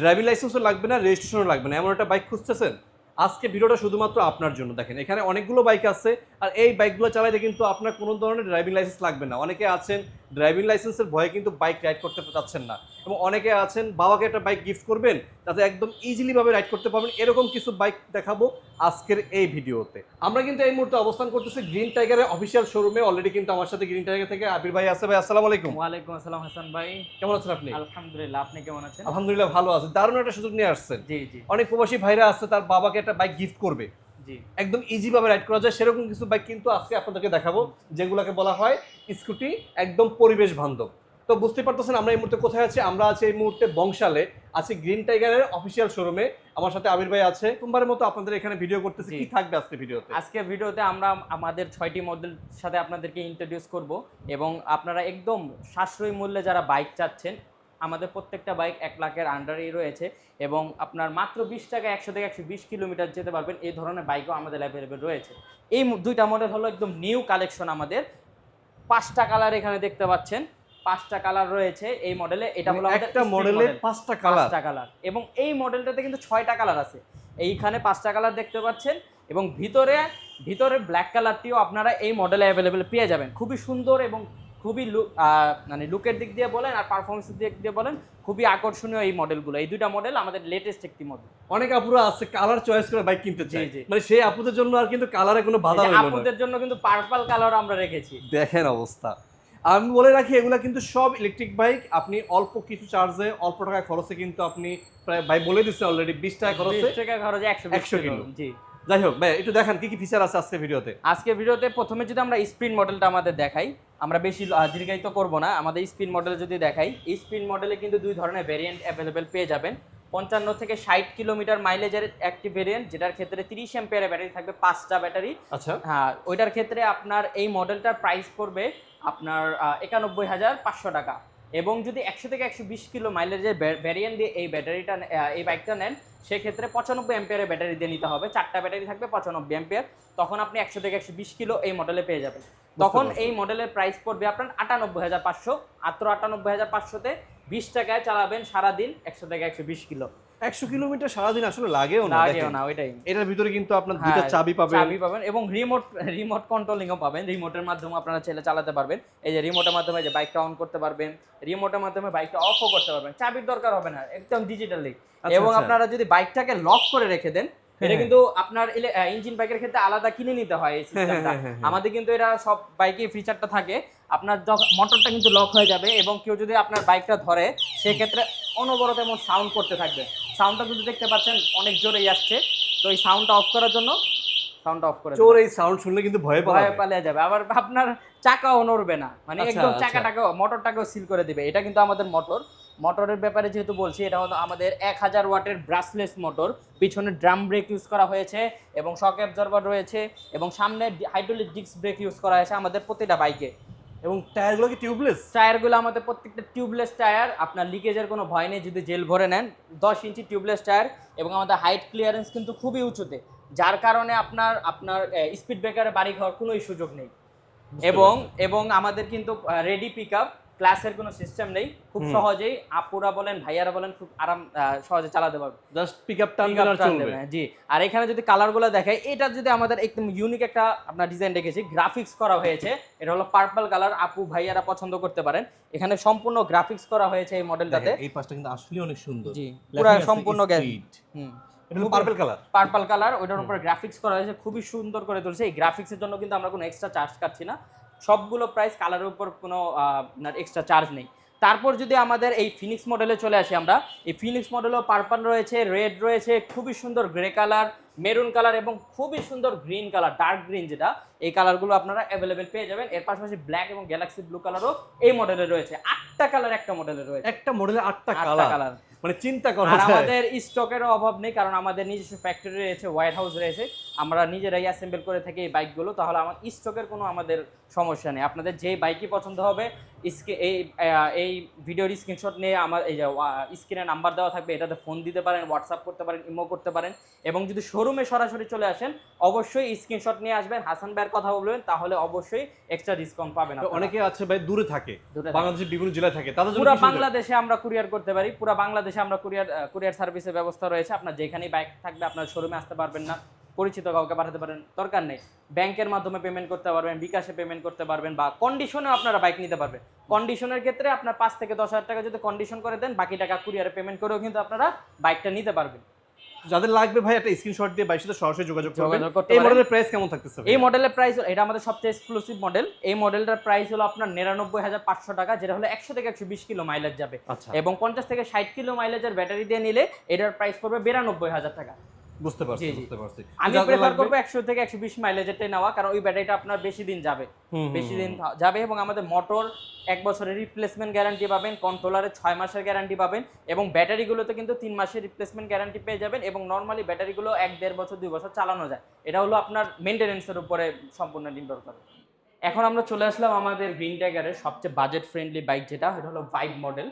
Driving লাইসেন্সও লাগবে না রেজিস্ট্রেশনও লাগবে না। এমন একটা বাইক খুঁজতেছেন? আজকে ভিডিওটা শুধুমাত্র আপনার জন্য। দেখেন, এখানে অনেকগুলো বাইক আছে, আর এই বাইকগুলো চালাইতে কিন্তু আপনার কোনো ধরনের ড্রাইভিং লাইসেন্স লাগবে না। অনেকে আছেন ড্রাইভিং লাইসেন্সের ভয়ে কিন্তু বাইক রাইড করতে চাচ্ছেন না। এবং অনেকে আছেন বাবাকে একটা বাইক গিফট করবেন তাতে একদম ইজিলিভাবে রাইড করতে পারবেন। এরকম কিছু বাইক দেখাবো আজকের এই ভিডিওতে। আমরা কিন্তু এই মুহূর্তে অবস্থান করতেছি গ্রিন টাইগারের অফিসিয়াল শোরুমে অলরেডি কিন্তু আমার সাথে গ্রিন টাইগার থেকে আবির ভাই আছে। ভাই আসসালামু আলাইকুম। ওয়ালাইকুম আসসালাম হাসান ভাই। কেমন আছেন আপনি? আলহামদুলিল্লাহ আপনি কেমন আছেন? আলহামদুলিল্লাহ ভালো আছে। দারুণ একটা সুযোগ নিয়ে আসছেন। জি জি। অনেক প্রবাসী ভাইরা আছে তার বাবাকে একটা বাইক গিফট করবে। জি। একদম ইজি ভাবে রাইড করা যায়। সেরকম কিছু বাইক কিন্তু আজকে আপনাদেরকে দেখাবো যেগুলোকে বলা হয় স্কুটি একদম পরিবেশ বান্ধব। তো বুঝতে পারতেছেন আমরা এই মুহূর্তে কোথায় আছি? আমরা আছি এই মুহূর্তে বংশালে। আছি গ্রিন টাইগারের অফিসিয়াল শোরুমে আমার সাথে আবির ভাই আছে। প্রথমবারের মতো আপনাদের এখানে ভিডিও করতেছি। কি থাকবে আজকে ভিডিওতে আজকে ভিডিওতে আমরা আমাদের ছয়টি মডেল সাথে আপনাদেরকে ইন্ট্রোডিউস করব এবং আপনারা একদম সাশ্রয়ী মূল্যে যারা বাইক চাচ্ছেন আমাদের প্রত্যেকটা বাইক এক লাখের আন্ডারেই রয়েছে এবং আপনার মাত্র বিশ টাকা একশো থেকে একশো বিশ কিলোমিটার যেতে পারবেন। এই ধরনের বাইকও আমাদের অ্যাভেলেবেল রয়েছে। এই দুইটা মডেল হলো একদম নিউ কালেকশন আমাদের। পাঁচটা কালার এখানে দেখতে পাচ্ছেন। পাঁচটা কালার রয়েছে এই মডেলে এটা হলো একটা মডেলের পাঁচটা কালার। পাঁচটা কালার। এবং এই মডেলটাতে কিন্তু ছয়টা কালার আছে। এইখানে পাঁচটা কালার দেখতে পাচ্ছেন। এবং ভিতরে ভিতরে ব্ল্যাক কালারটিও আপনারা এই মডেলে অ্যাভেলেবেল পেয়ে যাবেন। খুবই সুন্দর এবং খুবই লুক মানে লুকের দিক দিয়ে বলেন আর পারফরমেন্সের দিক দিয়ে বলেন খুবই আকর্ষণীয় এই মডেলগুলো এই দুইটা মডেল আমাদের লেটেস্ট একটি মডেল অনেক আপুরা আছে কালার চয়েস করে বাইক কিনতে জি। মানে সেই আপুদের জন্য আর কিন্তু কালারে কোনো বাধা আপুদের জন্য কিন্তু পার্পল কালার আমরা রেখেছি। দেখেন অবস্থা। আমি বলে রাখি এগুলা কিন্তু সব ইলেকট্রিক বাইক আপনি অল্প কিছু চার্জে অল্প টাকা খরচে কিন্তু আপনি প্রায় ভাই বলে দিচ্ছে অলরেডি বিশ টাকা খরচে। টাকা খরচে একশো 100 কিলো। জি। যাই হোক ভাই একটু দেখান কি কি ফিচার আছে আজকে ভিডিওতে? আজকে ভিডিওতে প্রথমে যদি আমরা স্পিন মডেলটা আমাদের দেখাই আমরা বেশি দীর্ঘায়িত করব না। আমাদের স্পিন মডেল যদি দেখাই এই স্পিন মডেলে কিন্তু দুই ধরনের ভেরিয়েন্ট অ্যাভেলেবেল পেয়ে যাবেন। পঞ্চান্ন থেকে ষাট কিলোমিটার মাইলেজের একটি ভেরিয়েন্ট যেটার ক্ষেত্রে তিরিশ এম্পিয়ারের ব্যাটারি থাকবে পাঁচটা ব্যাটারি আচ্ছা। হ্যাঁ ওইটার ক্ষেত্রে আপনার এই মডেলটার প্রাইস পড়বে আপনার একানব্বই হাজার পাঁচশো টাকা। এবং যদি একশো থেকে একশো বিশ কিলো মাইলেজের ভ্যারিয়েন্ট দিয়ে এই ব্যাটারিটা এই বাইকটা নেন সেক্ষেত্রে পঁচানব্বই এম্পিয়ারের ব্যাটারি দিয়ে নিতে হবে। চারটা ব্যাটারি থাকবে পঁচানব্বই এম্পিয়ার তখন আপনি একশো থেকে একশো বিশ কিলো এই মডেলে পেয়ে যাবেন। তখন। এই মডেলের প্রাইস পড়বে আপনার আটানব্বই হাজার পাঁচশো। মাত্র আটানব্বই হাজার পাঁচশোতে বিশ টাকায় চালাবেন সারাদিন একশো থেকে একশো বিশ কিলো। একশো কিলোমিটার সারাদিন আসলে লাগেও না লাগেও না ওইটাই। এটার ভিতরে কিন্তু আপনার দুইটা হ্যাঁ, চাবি পাবেন। চাবি পাবেন এবং রিমোট রিমোট কন্ট্রোলিংও পাবেন। রিমোটের মাধ্যমে আপনারা ছেলে চালাতে পারবেন। এই যে রিমোটের মাধ্যমে যে বাইকটা অন করতে পারবেন রিমোটের মাধ্যমে বাইকটা অফও করতে পারবেন। চাবির দরকার হবে না একদম ডিজিটালি আচ্ছা, এবং আচ্ছা। আপনারা যদি বাইকটাকে লক করে রেখে দেন এটা হ্যাঁ। কিন্তু আপনার ইঞ্জিন বাইকের ক্ষেত্রে আলাদা কিনে নিতে হয় এই সিস্টেমটা হ্যাঁ, হ্যাঁ। আমাদের কিন্তু এটা সব বাইকে ফিচারটা থাকে আপনার যখন মোটরটা কিন্তু লক হয়ে যাবে এবং কেউ যদি আপনার বাইকটা ধরে সেক্ষেত্রে অনবরত এমন সাউন্ড করতে থাকবে সাউন্ডটা কিন্তু দেখতে পাচ্ছেন অনেক জোরেই আসছে তো এই সাউন্ডটা অফ করার জন্য সাউন্ডটা অফ করে চোর এই সাউন্ড শুনলে কিন্তু ভয়ে ভয়ে পালাবে পালিয়ে যাবে। আবার আপনার চাকাও নড়বে না। মানে আচ্ছা, একদম আচ্ছা। চাকাটাকেও মোটরটাকেও সিল করে দিবে। এটা কিন্তু আমাদের মোটর মোটরের ব্যাপারে যেহেতু বলছি এটা হলো আমাদের এক হাজার ওয়াটের ব্রাসলেস মোটর পিছনে ড্রাম ব্রেক ইউজ করা হয়েছে এবং শক অ্যাবজর্ভার রয়েছে এবং সামনে হাইড্রোলিক ডিস্ক ব্রেক ইউজ করা হয়েছে আমাদের প্রতিটা বাইকে এবং টায়ারগুলো কি টিউবলেস টায়ারগুলো আমাদের প্রত্যেকটা টিউবলেস টায়ার আপনার লিকেজের কোনো ভয় নেই যদি জেল ভরে নেন দশ ইঞ্চি টিউবলেস টায়ার এবং আমাদের হাইট ক্লিয়ারেন্স কিন্তু খুবই উঁচুতে যার কারণে আপনার আপনার স্পিড ব্রেকারে বাড়ি ঘর কোনোই সুযোগ নেই। এবং এবং আমাদের কিন্তু রেডি পিক আপ ক্লাসের কোনো সিস্টেম নেই খুব সহজেই আপুরা বলেন ভাইয়ারা বলেন খুব আরাম সহজে চালাতে পারবে। জাস্ট পিক আপ টান চলবে। জি। আর এখানে যদি কালারগুলো দেখাই এটা যদি আমাদের একদম ইউনিক একটা আপনার ডিজাইন রেখেছি গ্রাফিক্স করা হয়েছে এটা হলো পার্পল কালার আপু ভাইয়ারা পছন্দ করতে পারেন। এখানে সম্পূর্ণ গ্রাফিক্স করা হয়েছে এই মডেলটাতে এই পাশটা কিন্তু আসলে অনেক সুন্দর। জি পুরো সম্পূর্ণ। হুম। পার্পল কালার পার্পল কালার ওইটার উপর গ্রাফিক্স করা হয়েছে খুবই সুন্দর করে তুলছে। এই গ্রাফিক্সের জন্য কিন্তু আমরা কোনো এক্সট্রা চার্জ কাটছি না। সবগুলো প্রাইস কালারের উপর কোনো আপনার এক্সট্রা চার্জ নেই। তারপর যদি আমাদের এই ফিনিক্স মডেলে চলে আসি আমরা এই ফিনিক্স মডেলও পার্পল রয়েছে রেড রয়েছে খুবই সুন্দর গ্রে কালার মেরুন কালার এবং খুবই সুন্দর গ্রিন কালার ডার্ক গ্রিন যেটা এই কালারগুলো আপনারা অ্যাভেলেবেল পেয়ে যাবেন। এর পাশাপাশি ব্ল্যাক এবং গ্যালাক্সি ব্লু কালারও এই মডেলে রয়েছে। আটটা কালার একটা মডেলে রয়েছে। একটা মডেলে আটটা কালার মানে চিন্তা করা আর আমাদের স্টকেরও অভাব নেই কারণ আমাদের নিজস্ব ফ্যাক্টরি রয়েছে হোয়াইট হাউস রয়েছে। আমরা নিজেরাই অ্যাসেম্বল করে থাকি এই বাইকগুলো তাহলে আমার স্টকের কোনো আমাদের সমস্যা নেই। আপনাদের যে বাইকই পছন্দ হবে এই এই ভিডিওর স্ক্রিনশট নিয়ে আমার এই যে স্ক্রিনে নাম্বার দেওয়া থাকবে এটাতে ফোন দিতে পারেন হোয়াটসঅ্যাপ করতে পারেন ইমো করতে পারেন। এবং যদি শোরুমে সরাসরি চলে আসেন অবশ্যই স্ক্রিনশট নিয়ে আসবেন হাসান ভাইয়ের কথা বলবেন তাহলে অবশ্যই এক্সট্রা ডিসকাউন্ট পাবেন অনেকে আছে ভাই দূরে থাকে। বাংলাদেশের বিভিন্ন জেলায় থাকে তাদের পুরো বাংলাদেশে আমরা কুরিয়ার করতে পারি পুরো বাংলাদেশে বাংলাদেশে আমরা কুরিয়ার কুরিয়ার সার্ভিসের ব্যবস্থা রয়েছে। আপনার যেখানেই বাইক থাকবে আপনার শোরুমে আসতে পারবেন না। পরিচিত কাউকে পাঠাতে পারেন, দরকার নেই। ব্যাংকের মাধ্যমে পেমেন্ট করতে পারবেন, বিকাশে পেমেন্ট করতে পারবেন বা কন্ডিশনেও আপনারা বাইক নিতে পারবেন। কন্ডিশনের ক্ষেত্রে আপনার পাঁচ থেকে দশ হাজার টাকা যদি কন্ডিশন করে দেন, বাকি টাকা কুরিয়ারে পেমেন্ট করেও কিন্তু আপনারা বাইকটা নিতে পারবেন। যাদের লাগবে ভাই একটা স্ক্রিনশট দিয়ে ভাই সাথে সরাসরি যোগাযোগ করবেন। এই মডেলের প্রাইস কেমন থাকতেছে স্যার এই মডেলের প্রাইস এটা আমাদের সবচেয়ে এক্সক্লুসিভ মডেল এই মডেলটার প্রাইস হলো আপনার নিরানব্বই হাজার পাঁচশো টাকা যেটা হলো একশো থেকে একশো বিশ কিলো মাইলেজ যাবে। আচ্ছা। এবং পঞ্চাশ থেকে ষাট কিলো মাইলেজের ব্যাটারি দিয়ে নিলে এটার প্রাইস পড়বে বিরানব্বই হাজার টাকা। বুঝতে পারছি। বুঝতে পারছি। আমি প্রেফার করব একশো থেকে একশো বিশ মাইলেজেরটাই নেওয়া কারণ ওই ব্যাটারিটা আপনার বেশি দিন যাবে। বেশি দিন যাবে এবং আমাদের মোটর এক বছরের রিপ্লেসমেন্ট গ্যারান্টি পাবেন কন্ট্রোলারে মাসের গ্যারান্টি পাবেন এবং ব্যাটারিগুলোতে কিন্তু মাসের রিপ্লেসমেন্ট গ্যারান্টি পেয়ে যাবেন এবং নর্মালি ব্যাটারিগুলো এক দেড় বছর দুই বছর চালানো যায়। এটা হলো আপনার মেনটেনেন্সের উপরে সম্পূর্ণ নির্ভর করে। এখন আমরা চলে আসলাম আমাদের গ্রিন ট্যাগারের সবচেয়ে বাজেট ফ্রেন্ডলি বাইক যেটা এটা হলো ভাইব মডেল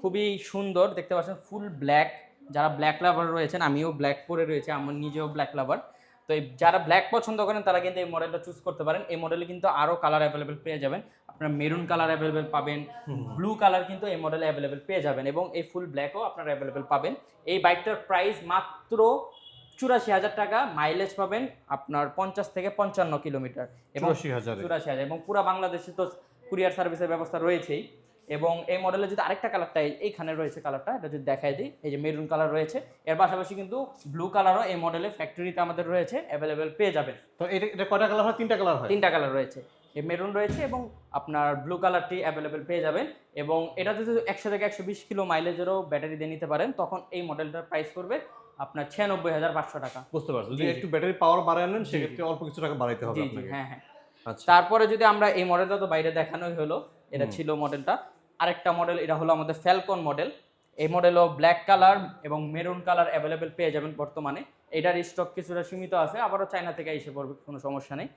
খুবই সুন্দর দেখতে পাচ্ছেন ফুল ব্ল্যাক যারা ব্ল্যাক লাভার রয়েছেন আমিও ব্ল্যাক পরে রয়েছে আমার নিজেও ব্ল্যাক লাভার তো এই যারা ব্ল্যাক পছন্দ করেন তারা কিন্তু এই মডেলটা চুজ করতে পারেন। এই মডেলে কিন্তু আরও কালার অ্যাভেলেবেল পেয়ে যাবেন। আপনার মেরুন কালার অ্যাভেলেবেল পাবেন ব্লু কালার কিন্তু এই মডেলে অ্যাভেলেবেল পেয়ে যাবেন এবং এই ফুল ব্ল্যাকও আপনারা অ্যাভেলেবেল পাবেন। এই বাইকটার প্রাইস মাত্র চুরাশি হাজার টাকা মাইলেজ পাবেন আপনার পঞ্চাশ থেকে পঞ্চান্ন কিলোমিটার। এবং চুরাশি চুরাশি হাজার। এবং পুরো বাংলাদেশে তো কুরিয়ার সার্ভিসের ব্যবস্থা রয়েছেই। এবং এই মডেলে যদি আরেকটা কালারটা এইখানে রয়েছে কালারটা এটা যদি দেখাই দিই এই যে মেরুন কালার রয়েছে এর পাশাপাশি কিন্তু ব্লু কালারও এই মডেলে ফ্যাক্টরিতে আমাদের রয়েছে অ্যাভেলেবেল পেয়ে যাবেন। তো এটা এটা কয়টা কালার হয়? তিনটা কালার হয়? তিনটা কালার রয়েছে। এই মেরুন রয়েছে এবং আপনার ব্লু কালারটি অ্যাভেলেবেল পেয়ে যাবেন এবং এটা যদি একশো থেকে একশো বিশ কিলো মাইলেজেরও ব্যাটারি দিয়ে নিতে পারেন তখন এই মডেলটার প্রাইস করবে আপনার ছিয়ানব্বই হাজার পাঁচশো টাকা। বুঝতে পারছি। যদি। একটু ব্যাটারি পাওয়ার বাড়ায় নেন সেক্ষেত্রে অল্প কিছু টাকা বাড়াইতে হবে হ্যাঁ হ্যাঁ। আচ্ছা। তারপরে যদি আমরা এই মডেলটা তো বাইরে দেখানোই হলো এটা ছিল মডেলটা। আরেকটা মডেল এটা হলো আমাদের ফ্যালকন মডেল এই মডেলও ব্ল্যাক কালার এবং মেরুন কালার অ্যাভেলেবেল পেয়ে যাবেন বর্তমানে। এটার স্টক কিছুটা সীমিত আছে আবারও চায়না থেকে এসে পড়বে কোনো সমস্যা নেই।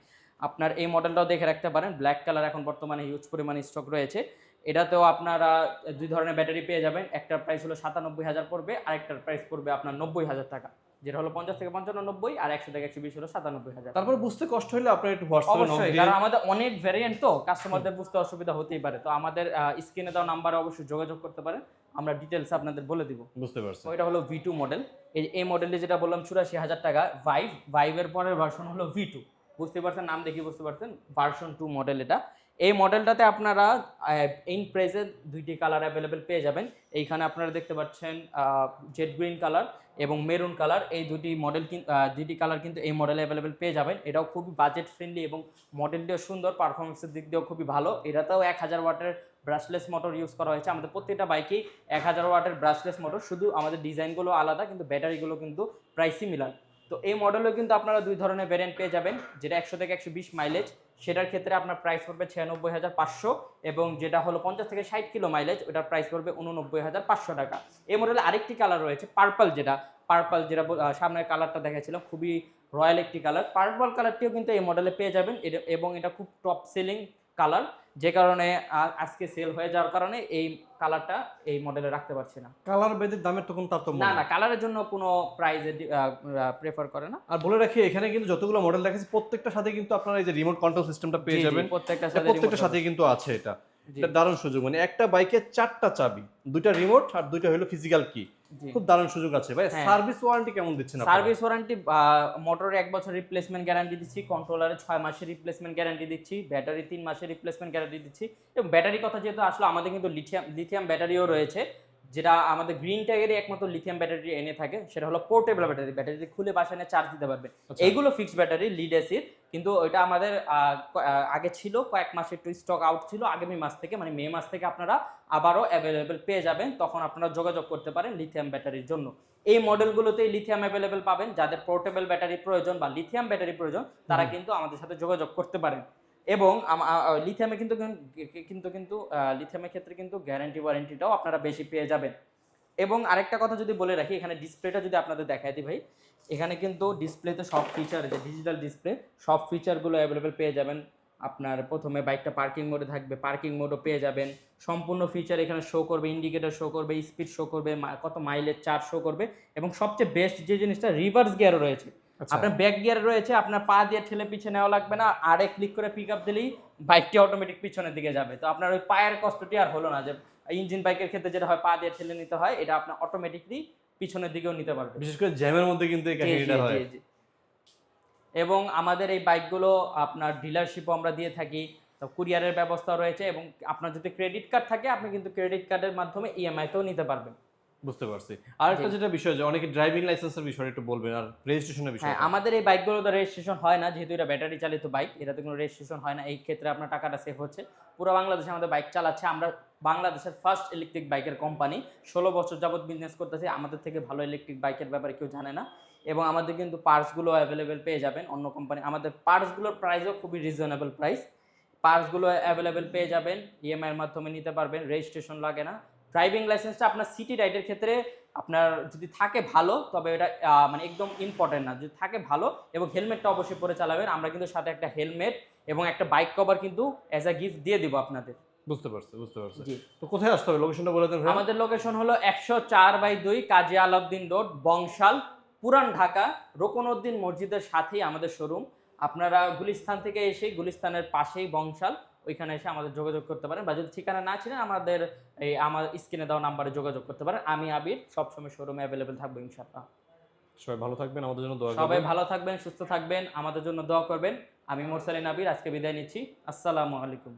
আপনার এই মডেলটাও দেখে রাখতে পারেন ব্ল্যাক কালার এখন বর্তমানে হিউজ পরিমাণে স্টক রয়েছে। এটাতেও আপনারা দুই ধরনের ব্যাটারি পেয়ে যাবেন একটার প্রাইস হলো সাতানব্বই হাজার পড়বে আরেকটার প্রাইস পড়বে আপনার নব্বই হাজার টাকা। যেটা হলো পঞ্চাশ থেকে পঞ্চান্ন নব্বই আর একশো থেকে একশো বিশ হলো সাতানব্বই হাজার। তারপরে বুঝতে কষ্ট হলে আপনার একটু অবশ্যই কারণ আমাদের অনেক ভ্যারিয়েন্ট তো কাস্টমারদের বুঝতে অসুবিধা হতেই পারে। তো আমাদের স্ক্রিনে দেওয়া নাম্বারে অবশ্যই যোগাযোগ করতে পারেন। আমরা ডিটেলস আপনাদের বলে দিব। বুঝতে পারছি। ওইটা হলো ভি টু মডেল এই এই মডেলে যেটা বললাম চুরাশি হাজার টাকা ভাইভ ভাইভের পরের ভার্সন হলো ভি টু বুঝতে পারছেন? নাম দেখি বুঝতে পারছেন? ভার্সন টু মডেল এটা। এই মডেলটাতে আপনারা ইন প্রাইসে দুইটি কালার অ্যাভেলেবেল পেয়ে যাবেন। এইখানে আপনারা দেখতে পাচ্ছেন জেড গ্রিন কালার এবং মেরুন কালার এই দুটি মডেল দুটি কালার কিন্তু এই মডেলে অ্যাভেলেবেল পেয়ে যাবেন। এটাও খুবই বাজেট ফ্রেন্ডলি এবং মডেলটিও সুন্দর পারফরমেন্সের দিক দিয়েও খুবই ভালো। এটাতেও এক হাজার ওয়াটের ব্রাশলেস মোটর ইউজ করা হয়েছে। আমাদের প্রত্যেকটা বাইকেই এক হাজার ওয়াটের ব্রাশলেস মোটর শুধু আমাদের ডিজাইনগুলো আলাদা, কিন্তু ব্যাটারিগুলো কিন্তু প্রায় সিমিলার তো এই মডেলেও কিন্তু আপনারা দুই ধরনের ভ্যারিয়েন্ট পেয়ে যাবেন, যেটা একশো থেকে একশো বিশ মাইলেজ সেটার ক্ষেত্রে আপনার প্রাইস পড়বে ছিয়ানব্বই হাজার পাঁচশো এবং যেটা হলো পঞ্চাশ থেকে ষাট কিলো মাইলেজ ওটার প্রাইস পড়বে উননব্বই হাজার পাঁচশো টাকা। এই মডেলে আরেকটি কালার রয়েছে পার্পল যেটা। পার্পল যেটা সামনের কালারটা দেখাচ্ছিলাম খুবই রয়্যাল একটি কালার পার্পল কালারটিও কিন্তু এই মডেলে পেয়ে যাবেন। এবং এটা খুব টপ সেলিং কালার যে কারণে আজকে সেল হয়ে যাওয়ার কারণে এই কালারটা এই মডেলে রাখতে পারছি না। কালার বেদের দামের তখন তারতম্য না না কালারের জন্য কোনো প্রাইজে প্রেফার করে না। আর বলে রাখি এখানে কিন্তু যতগুলো মডেল দেখাচ্ছি প্রত্যেকটার সাথে কিন্তু আপনারা এই যে রিমোট কন্ট্রোল সিস্টেমটা পেয়ে যাবেন। প্রত্যেকটা সাথে প্রত্যেকটার সাথে কিন্তু আছে এটা। এটা দারুণ সুযোগ। মানে একটা বাইকে চারটা চাবি দুইটা রিমোট আর দুইটা হলো ফিজিক্যাল কি। খুব দারুণ সুযোগ আছে। ভাই হ্যাঁ। সার্ভিস ওয়ারেন্টি কেমন দিচ্ছেন সার্ভিস ওয়ারেন্টি মোটরের এক বছর রিপ্লেসমেন্ট গ্যারান্টি দিচ্ছি কন্ট্রোলারে ছয় মাসের রিপ্লেসমেন্ট গ্যারান্টি দিচ্ছি ব্যাটারি তিন মাসের রিপ্লেসমেন্ট গ্যারান্টি দিচ্ছি। এবং ব্যাটারি কথা যেহেতু আসলে আমাদের কিন্তু লিথিয়াম লিথিয়াম ব্যাটারিও রয়েছে। যেটা আমাদের গ্রিন ট্যাগেরই একমাত্র লিথিয়াম ব্যাটারি এনে থাকে সেটা হলো পোর্টেবল ব্যাটারি ব্যাটারি খুলে বাসায় চার্জ দিতে পারবে। এইগুলো ফিক্সড ব্যাটারি লিড এসির কিন্তু ওইটা আমাদের আগে ছিল কয়েক মাস একটু স্টক আউট ছিল আগামী মাস থেকে মানে মে মাস থেকে আপনারা আবারও অ্যাভেলেবেল পেয়ে যাবেন তখন আপনারা যোগাযোগ করতে পারেন লিথিয়াম ব্যাটারির জন্য। এই মডেলগুলোতেই লিথিয়াম অ্যাভেলেবেল পাবেন যাদের পোর্টেবল ব্যাটারি প্রয়োজন বা লিথিয়াম ব্যাটারি প্রয়োজন তারা কিন্তু আমাদের সাথে যোগাযোগ করতে পারেন। এবং লিথিয়ামে কিন্তু কিন্তু কিন্তু লিথিয়ামের ক্ষেত্রে কিন্তু গ্যারান্টি ওয়ারেন্টিটাও আপনারা বেশি পেয়ে যাবেন। এবং আরেকটা কথা যদি বলে রাখি, এখানে ডিসপ্লেটা যদি আপনাদের দেখাই দিই ভাই, এখানে কিন্তু ডিসপ্লেতে সব ফিচার যে ডিজিটাল ডিসপ্লে সব ফিচারগুলো অ্যাভেলেবেল পেয়ে যাবেন। আপনার প্রথমে বাইকটা পার্কিং মোডে থাকবে পার্কিং মোডও পেয়ে যাবেন। সম্পূর্ণ ফিচার এখানে শো করবে ইন্ডিকেটর শো করবে স্পিড শো করবে কত মাইলেজ চার্জ শো করবে। এবং সবচেয়ে বেস্ট যে জিনিসটা রিভার্স গিয়ারও রয়েছে। আপনার ব্যাক গিয়ার রয়েছে আপনার পা দিয়ে ঠেলে পিছিয়ে নেওয়া লাগবে না আরে ক্লিক করে পিক আপ দিলেই বাইকটি অটোমেটিক পিছনের দিকে যাবে। তো আপনার ওই পায়ের কষ্টটি আর হলো না যে ইঞ্জিন বাইকের ক্ষেত্রে যেটা হয় পা দিয়ে ঠেলে নিতে হয় এটা আপনার অটোমেটিকলি পিছনের দিকেও নিতে পারবে বিশেষ করে জ্যামের মধ্যে কিন্তু। এবং আমাদের এই বাইকগুলো আপনার ডিলারশিপও আমরা দিয়ে থাকি তো কুরিয়ারের ব্যবস্থা রয়েছে এবং আপনার যদি ক্রেডিট কার্ড থাকে আপনি কিন্তু ক্রেডিট কার্ডের মাধ্যমে ইএমআইতেও নিতে পারবেন। বুঝতে পারছি। আর একটা যেটা বিষয় যে অনেকে ড্রাইভিং লাইসেন্সের বিষয়টা একটু বলবেন আর রেজিস্ট্রেশনের বিষয় হ্যাঁ আমাদের এই বাইকগুলো তো রেজিস্ট্রেশন হয় না যেহেতু এটা ব্যাটারি চালিত বাইক এটাতে কোনো রেজিস্ট্রেশন হয় না। এই ক্ষেত্রে আপনার টাকাটা সেভ হচ্ছে। পুরো বাংলাদেশে আমাদের বাইক চালাচ্ছে। আমরা বাংলাদেশের ফার্স্ট ইলেকট্রিক বাইকের কোম্পানি ষোলো বছর যাবৎ বিজনেস করতেছি। আমাদের থেকে ভালো ইলেকট্রিক বাইকের ব্যাপারে কেউ জানে না। এবং আমাদের কিন্তু পার্টসগুলো অ্যাভেলেবেল পেয়ে যাবেন অন্য কোম্পানি আমাদের পার্টসগুলোর প্রাইসও খুবই রিজনেবল প্রাইস পার্টসগুলো অ্যাভেলেবেল পেয়ে যাবেন। ইএমআই এর মাধ্যমে নিতে পারবেন। রেজিস্ট্রেশন লাগে না। ড্রাইভিং লাইসেন্সটা আপনার সিটি রাইডের ক্ষেত্রে আপনার যদি থাকে ভালো তবে এটা মানে একদম ইম্পর্টেন্ট না। যদি থাকে ভালো এবং হেলমেটটা অবশ্যই পরে চালাবেন আমরা কিন্তু সাথে একটা হেলমেট এবং একটা বাইক কভার কিন্তু অ্যাজ আ গিফট দিয়ে দিব আপনাদের। বুঝতে পারছি বুঝতে পারছি। জি। তো কোথায় আসতে হবে? লোকেশনটা বলে দেন আমাদের লোকেশন হলো একশো চার বাই দুই কাজী আলাউদ্দিন রোড বংশাল পুরান ঢাকা রোকনউদ্দিন মসজিদের সাথেই আমাদের শোরুম আপনারা গুলিস্তান থেকে এসে গুলিস্তানের পাশেই বংশাল ওইখানে এসে আমাদের যোগাযোগ করতে পারেন বা যদি ঠিকানা না ছিলেন আমাদের এই আমার স্ক্রিনে দেওয়া নাম্বারে যোগাযোগ করতে পারেন। আমি আবির সবসময় শোরুমে অ্যাভেলেবেল থাকব ইনশাআল্লাহ। সবাই ভালো থাকবেন আমাদের জন্য দোয়া সবাই ভালো থাকবেন সুস্থ থাকবেন আমাদের জন্য দোয়া করবেন। আমি মোরসালিন আবির আজকে বিদায় নিচ্ছি। আসসালামু আলাইকুম।